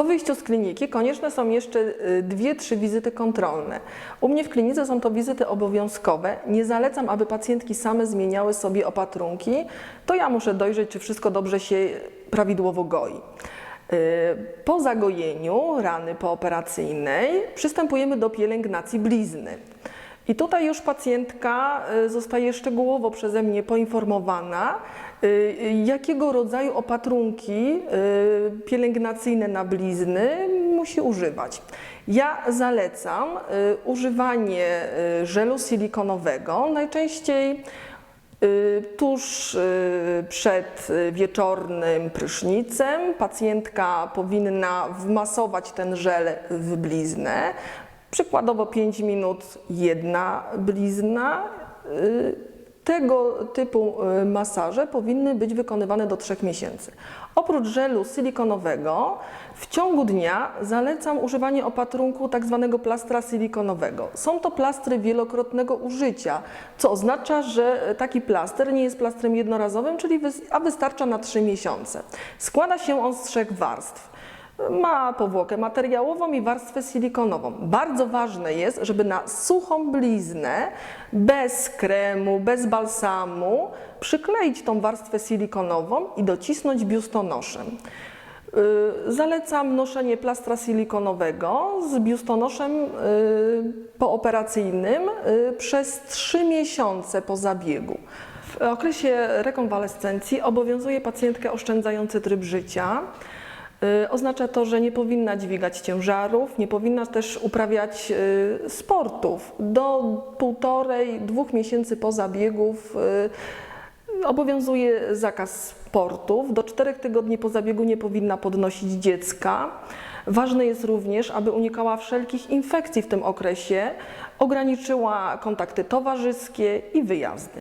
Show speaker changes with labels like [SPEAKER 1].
[SPEAKER 1] Po wyjściu z kliniki konieczne są jeszcze y, dwie, trzy wizyty kontrolne. U mnie w klinice są to wizyty obowiązkowe. Nie zalecam, aby pacjentki same zmieniały sobie opatrunki. To ja muszę dojrzeć, czy wszystko dobrze się prawidłowo goi. Y, Po zagojeniu rany pooperacyjnej przystępujemy do pielęgnacji blizny. I tutaj już pacjentka y, zostaje szczegółowo przeze mnie poinformowana, y, y, jakiego rodzaju opatrunki pielęgnacyjne na blizny musi używać. Ja zalecam używanie żelu silikonowego, najczęściej tuż przed wieczornym prysznicem. Pacjentka powinna wmasować ten żel w bliznę. Przykładowo 5 minut jedna blizna. Y, Tego typu y, masaże powinny być wykonywane do 3 miesięcy. Oprócz żelu silikonowego w ciągu dnia zalecam używanie opatrunku tak zwanego plastra silikonowego. Są to plastry wielokrotnego użycia, co oznacza, że taki plaster nie jest plastrem jednorazowym, czyli a wystarcza na 3 miesiące. Składa się on z trzech warstw. Ma powłokę materiałową i warstwę silikonową. Bardzo ważne jest, żeby na suchą bliznę, bez kremu, bez balsamu, przykleić tą warstwę silikonową i docisnąć biustonoszem. Y, Zalecam noszenie plastra silikonowego z biustonoszem y, pooperacyjnym y, przez 3 miesiące po zabiegu. W okresie rekonwalescencji obowiązuje pacjentkę oszczędzający tryb życia. Y, Oznacza to, że nie powinna dźwigać ciężarów, nie powinna też uprawiać y, sportów. Do półtorej, dwóch miesięcy po zabiegów y, obowiązuje zakaz sportów. Do czterech tygodni po zabiegu nie powinna podnosić dziecka. Ważne jest również, aby unikała wszelkich infekcji w tym okresie, ograniczyła kontakty towarzyskie i wyjazdy.